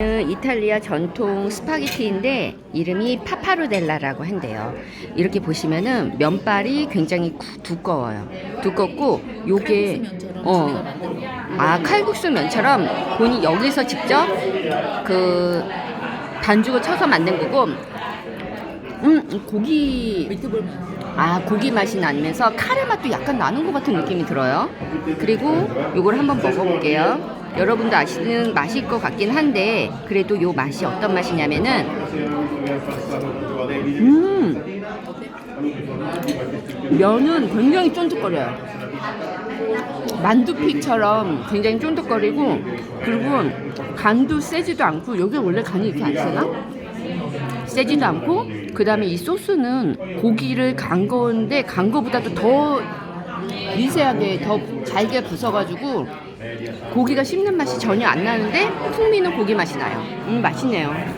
는 이탈리아 전통 스파게티인데 이름이 파파루델라라고 한대요. 이렇게 보시면은 면발이 굉장히 구- 두꺼워요. 두껍고 요게 어. 아 칼국수 면처럼 본인 여기서 직접 그 반죽을 쳐서 만든 거고 음 고기 아 고기 맛이 나면서 카레 맛도 약간 나는 것 같은 느낌이 들어요. 그리고 요걸 한번 먹어 볼게요. 여러분도 아시는 맛일 것 같긴 한데 그래도 요 맛이 어떤 맛이냐면은 음 면은 굉장히 쫀득거려요. 만두피처럼 굉장히 쫀득거리고 그리고 간도 세지도 않고 여기 원래 간이 이렇게 안 세나? 세지도 않고 그 다음에 이 소스는 고기를 간 건데 간 거보다도 더 미세하게 더 잘게 부숴가지고 고기가 씹는 맛이 전혀 안 나는데 풍미는 고기 맛이 나요. 음 맛있네요.